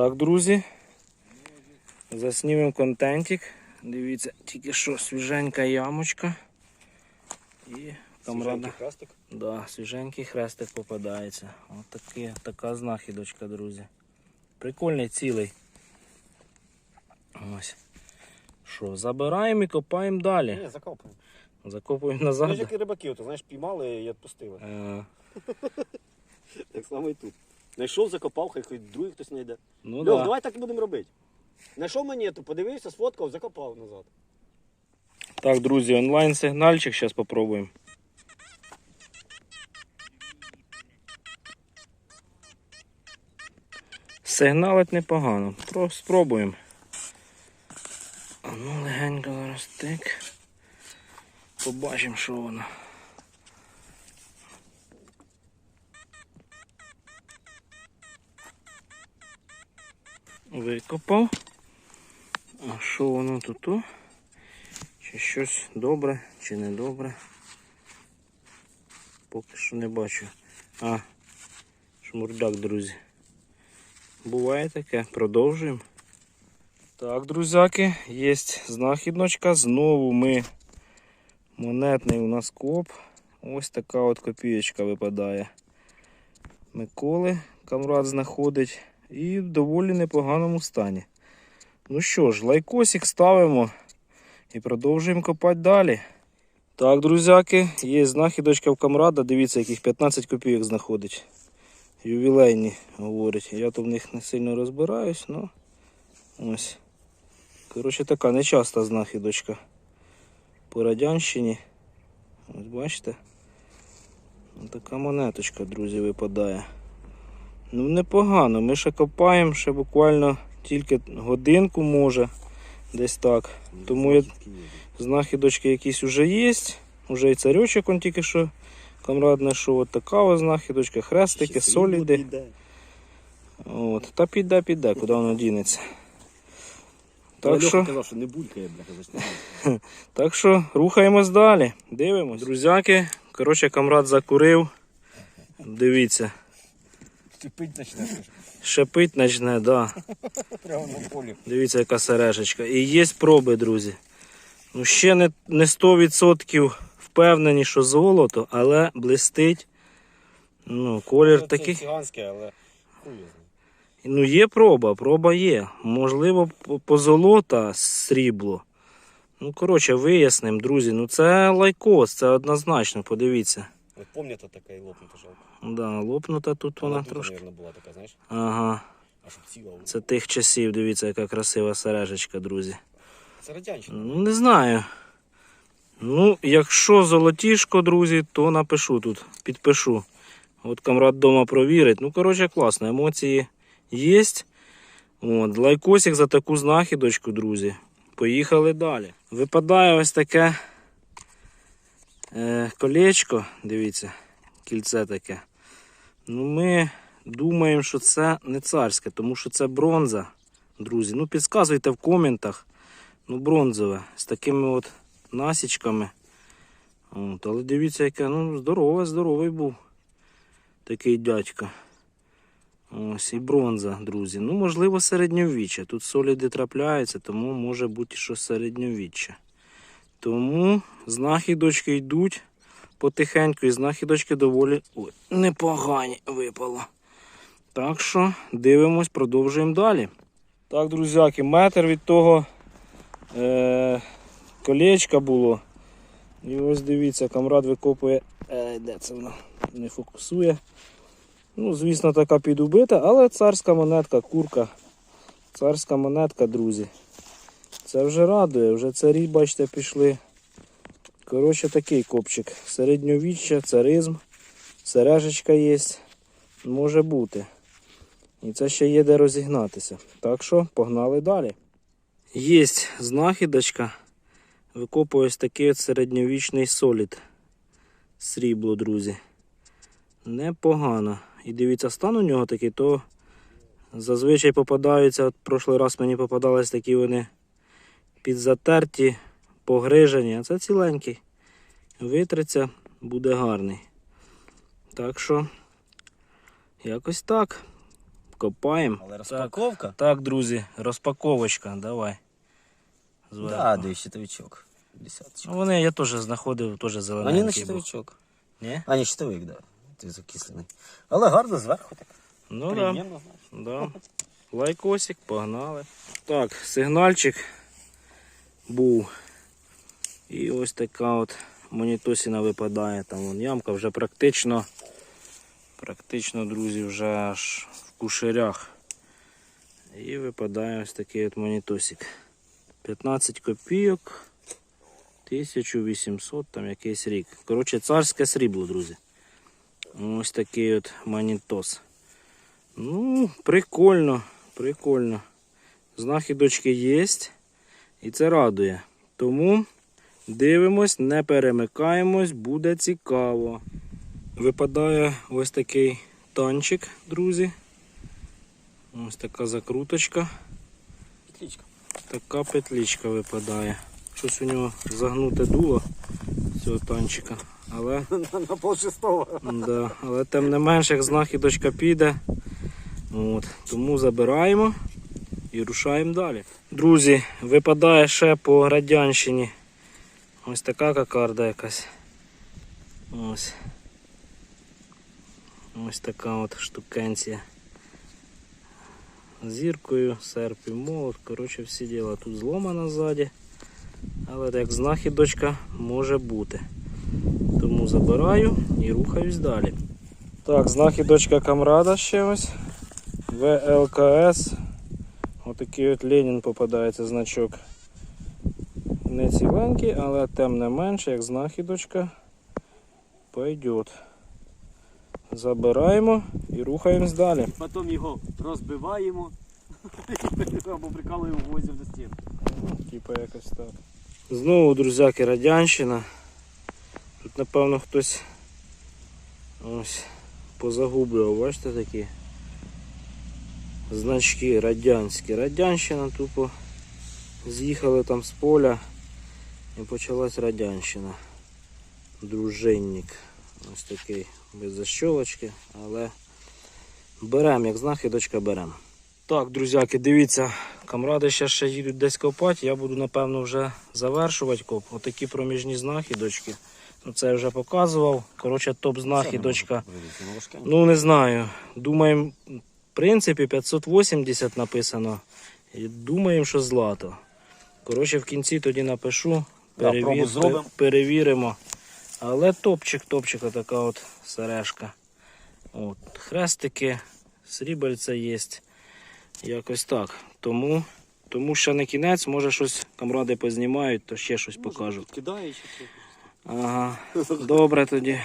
Так, друзі. Заснімемо контентик. Дивіться, тільки що свіженька ямочка. І камрада. хрестик. Да, свіженький хрестик попадається. Ось такі, така знахідочка, друзі. Прикольний цілий. Ось. Що, забираємо і копаємо далі. Ні. Закопуємо Знаєш, назад. як і рибаки, то знаєш, піймали і відпустили. Е, Так само і тут. Знайшов, закопав, хай хоч другий хтось знайде. ну Льох, да. давай так і будемо робити. Знайшов монету, подивився, сфоткав, закопав назад. Так, друзі, онлайн сигнальчик зараз попробуємо. Сигналить непогано. Про спробуємо. А ну легенько зараз тик. Побачимо, що воно. Викопав. А що воно тут? Чи щось добре, чи не добре. Поки що не бачу. А, шмурдяк, друзі. Буває таке, продовжуємо. Так, друзяки, є знахідночка. Знову ми монетний у нас коп. Ось така от копієчка випадає. Миколи камрад знаходить і в доволі непоганому стані. Ну що ж, лайкосик ставимо. І продовжуємо копати далі. Так, друзяки, є знахідочка в камрада. Дивіться, яких 15 копійок знаходить. Ювілейні, говорить. Я то в них не сильно розбираюсь, ну ось. Коротше, така нечаста знахідочка по радянщині. Ось бачите? Така монеточка, друзі, випадає. Ну, непогано. Ми ще копаємо, ще буквально тільки годинку може. Десь так. Тому я знахідочки якісь вже є. Уже і царючок он тільки що камрад знайшов. От така ось знахідочка, хрестики, соліди. От. Та піде, піде, куди воно дінеться. Так що, казав, що не булькає, бляха, так що рухаємось далі. Дивимось. Друзяки, коротше, камрад закурив. Дивіться, Тупить почнеш. шипить почне, да. Прямо на полі. Дивіться, яка сережечка. І є проби, друзі. Ну, ще не, не 100% впевнені, що золото, але блистить. Ну, колір такий. Циганське, але хуй. Ну, є проба, проба є. Можливо, по- позолота срібло. Ну, коротше, вияснимо, друзі. Ну, це лайкос, це однозначно, подивіться. От пам'ята така і лопнута жалко. Да, лопнута тут вона тут, трошки. мабуть, була така, знаєш, Ага. а щоб ціла. Це тих часів, дивіться, яка красива сережечка, друзі. Це радянщина. Ну, не знаю. Ну, якщо золотішко, друзі, то напишу тут, підпишу. От камрад вдома провірить. Ну, коротше, класно, емоції є. От, лайкосик за таку знахідочку, друзі. Поїхали далі. Випадає ось таке е, колечко, дивіться, кільце таке. Ну, ми думаємо, що це не царське, тому що це бронза, друзі. Ну, підказуйте в коментах. Ну, бронзове, з такими от насічками. От, але дивіться, яке, ну, здорове, здоровий був. Такий дядько. Ось і бронза, друзі. Ну, можливо, середньовіччя. Тут соліди трапляються, тому може бути, що середньовіччя. Тому знахідочки йдуть потихеньку, і знахідочки доволі непогані випало. Так що дивимось, продовжуємо далі. Так, друзяки, метр від того е, колечка було. І ось дивіться, камрад викопує. Е, де це воно? Не фокусує. Ну, звісно, така підубита, але царська монетка, курка. Царська монетка, друзі. Це вже радує, вже царі, бачите, пішли. Коротше, такий копчик. Середньовіччя, царизм, сережечка є. Може бути. І це ще є де розігнатися. Так що погнали далі. Є знахідочка. Викопую ось такий от середньовічний солід. Срібло, друзі. Непогано. І дивіться, стан у нього такий, то зазвичай попадаються. От прошлий раз мені попадались такі вони підзатерті, погрижені, а це ціленький. Витриться, буде гарний. Так що, якось так. копаємо. Але розпаковка? так, друзі, розпаковочка, давай. Зверху. Да, де щитовичок. Десяточка. Ну, вони я теж знаходив, теж А ні, зелененький не щитовичок. Ні? А, ні, щитовик, да. Ти закислений. Але гарно зверху так. Ну так. Приємно, Да. Да. Лайкосик, погнали. Так, сигнальчик був. І ось така от монітосіна випадає. Там вон ямка вже практично, практично, друзі, вже аж в кушерях. І випадає ось такий от монітосик. 15 копійок. 1800 там якийсь рік. Коротше, царське срібло, друзі. Ось такий от монітос. Ну, прикольно, прикольно. Знахідочки є, і це радує. Тому дивимось, не перемикаємось, буде цікаво. Випадає ось такий танчик, друзі. Ось така закруточка, Петличка. така петличка випадає. Щось у нього загнуте дуло цього танчика. Але На пол шестого. Да, але тим не менш, як знахідочка піде, от, тому забираємо і рушаємо далі. Друзі, випадає ще по радянщині. Ось така кокарда якась. Ось. Ось така от штукенція. Зіркою, серп і молот. Коротше, всі діла. Тут зломана ззаді. Але як знахідочка може бути. Тому забираю і рухаюсь далі. Так, знахідочка камрада ще ось. ВЛКС. Отакий от Ленін попадається значок. Не ціленький, але тим не менше, як знахідочка пойдет. Забираємо і рухаємось далі. Потім його розбиваємо або прикалуємо гвоздів до стін. Типа якось так. Знову, друзяки, радянщина. Тут, напевно, хтось ось позагублював, бачите такі значки радянські. Радянщина тупо з'їхали там з поля і почалась радянщина. Дружинник. Ось такий без защолочки, але беремо, як знахідочка беремо. Так, друзяки, дивіться, камради ще ще їдуть десь копати. Я буду, напевно, вже завершувати коп. Отакі проміжні знахідочки. Ну, це я вже показував. Коротше, топ-знахідочка. Ну, не знаю. Думаємо, принципі, 580 написано. І думаємо, що злато. Коротше, в кінці тоді напишу. Да, пробу перевіримо. Але топчик, топчик, така от сережка. От, хрестики, срібельце є. Якось так. Тому, тому ще не кінець, може щось камради познімають, то ще щось покажу. Кидаєш. Ага, добре тоді.